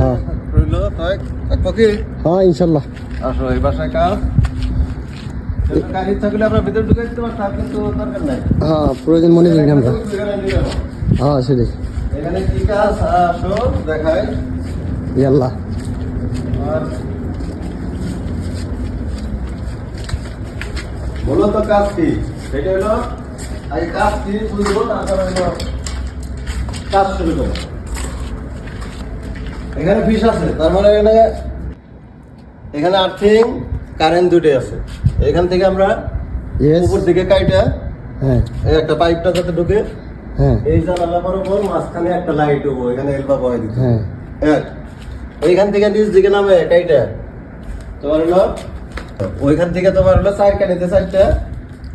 হ্যাঁ। হ্যাঁ ইনশাল্লাহ। আসো এই বাসায় কাজ হ্যাঁ প্রয়োজন মনে করি আমরা। হ্যাঁ সেটাই। ইয়াল্লাহ। আর তো কাজ কি সেটা হলো এই কাজ কি বুঝব তারপর কাজ শুরু করো। এখানে ফিস আছে তার মানে এখানে এখানে আর্থিং কারেন্ট দুটোই আছে। এখান থেকে আমরা উপর দিকে কাইটা হ্যাঁ। এই একটা পাইপটা যাতে ঢুকে হ্যাঁ। এই জানালা বরাবর মাঝখানে একটা লাইট হব এখানে এলবা বয় দিতে। হ্যাঁ। এক ওইখান থেকে নিচ দিকে নামে কাইটা। তোমার হলো ওইখান থেকে তোমার হলো চার কানিতে চারটা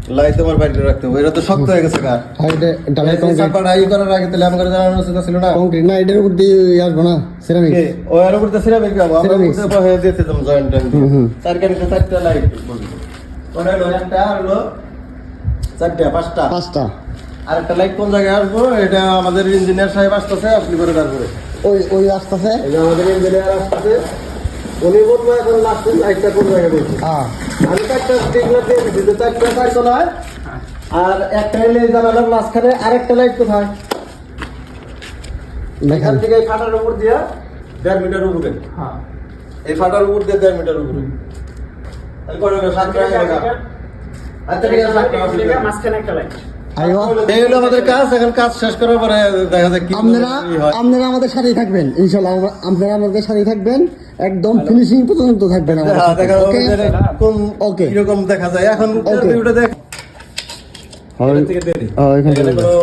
লাইট তোমার বাড়িতে রাখতে হবে এটা তো শক্ত হয়ে গেছে কার এটা ডালাই কংক্রিট চাপাটা ই করার আগে তাহলে আমাকে জানানো উচিত ছিল না। কংক্রিট না এটার উপর দিয়ে আসব না সিরামিক ও এর উপর তো সিরামিক যাব আমরা Ceramics. উপরে বহে দিতে তুমি জয়েন্ট হুম, হুম। চার চারটা লাইট ওটা হলো একটা আর হলো চারটা পাঁচটা। পাঁচটা। আর একটা লাইট কোন জায়গায় আসব? এটা আমাদের ইঞ্জিনিয়ার সাহেব আসতেছে আপনি করে তারপরে। ওই ওই আসতেছে। আমাদের ইঞ্জিনিয়ার আসতেছে। উনি বলব এখন লাস্ট লাইটটা কোন জায়গায় বলছি হ্যাঁ। আমি চারটা দিচ্ছি যে চারটা চার কোনায় আর একটা এলে জানালার মাঝখানে আরেকটা লাইট কোথায়? এখান থেকে এই ফাটার উপর দিয়ে দেড় মিটার উপরে। এই ফাটার উপর দিয়ে দেড় মিটার উপরে? সাতটা হয়ে আচ্ছা ঠিক আছে সাতটা অসুবিধা নেই। আইও। এই হলো আমাদের কাজ এখন কাজ শেষ করার পরে দেখা যাক কি আপনারা আপনারা আমাদের সাথেই থাকবেন ইনশাল্লাহ আপনারা আমাদের সাথেই থাকবেন একদম ফিনিশিং পর্যন্ত থাকবেন আমাদের সাথে। দেখা যাবে কোন Okay. কীরকম দেখা যায়। এখন Okay. দেখ। এখান থেকে দেরি। ও, এখান থেকে এখানে কোনো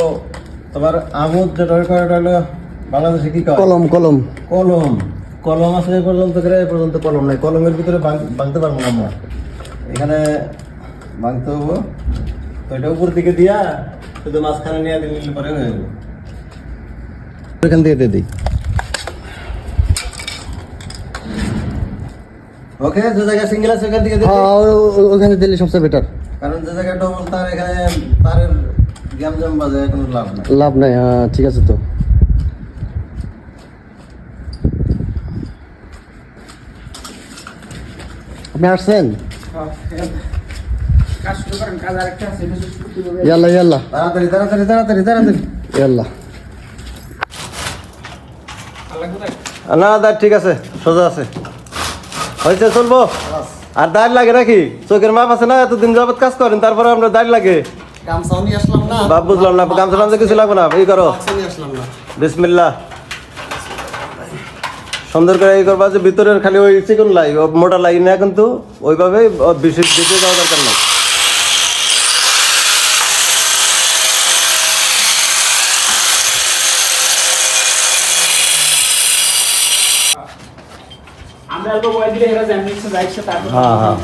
তোমার আমুদ যেটা হয় হলো বাংলাদেশে কি কলম কলম। কলম। কলম আছে পর্যন্ত করে পর্যন্ত কলম নাই। কলমের ভিতরে ভাঙতে পারব না আমরা। এখানে ভাঙতে হব। তো এটা উপর দিকে দিয়া শুধু মাঝখানে নিয়ে দিলে পরে হয়ে যাবে। এখান থেকে দিয়ে দিই। ওকে যে জায়গায় সিঙ্গেল আছে ওখান থেকে। হ্যাঁ ওখানে দিলে সবচেয়ে বেটার কারণ যে জায়গায় ডবল তার এখানে তারের গ্যাম জ্যাম বাজে কোনো লাভ নাই। লাভ নাই হ্যাঁ, ঠিক আছে তো। আপনি আসছেন? ইয়াল্লা ইয়াল্লা। তাড়াতাড়ি তাড়াতাড়ি তাড়াতাড়ি তাড়াতাড়ি। ইয়াল্লা। না দাঁড় ঠিক আছে সোজা আছে। হয়েছে চলবো? আর দাঁড় লাগে নাকি? চোখের মাপ আছে না এতদিন যাবত কাজ করেন তারপরে আমরা দাঁড় লাগে। বাপ বুঝলাম না গামছা টামছা কিছু লাগবে না এই করো। নিয়ে আসলাম না। বিসমিল্লা সুন্দর করে এই করবা যে ভিতরের খালি ওই চিকন লাই মোটা লাই না কিন্তু ওইভাবে ও বেশি দিতে যাওয়া দরকার নাই। আমরা অল্প বয় দিলে এরা জ্যাম নিচ্ছে যাইছে তারপর হ্যাঁ হ্যাঁ।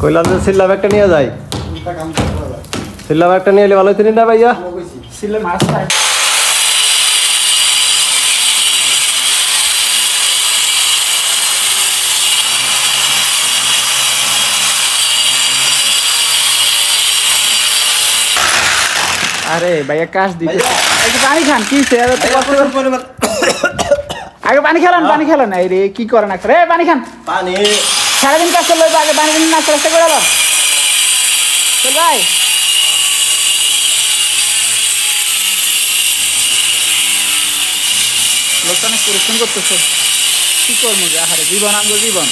কইলাম যে সিল্লা ব্যাগটা নিয়ে যাই। সিল্লা ব্যাগটা নিয়ে এলে ভালো তিনি না ভাইয়া? সিল্লা মাছ আরে ভাইয়া কাজ দিতে একটু পানি খান কি আগে পানি খেলান পানি খেলান। এই রে কি করে না করে এ, পানি খান। পানি। সারাদিন কাজ করল আগে পানি না চেষ্টা করে ভাই। লোকটা অনেক পরিশ্রম করতেছে। কি করব? যে আহারে জীবন আমগো জীবন।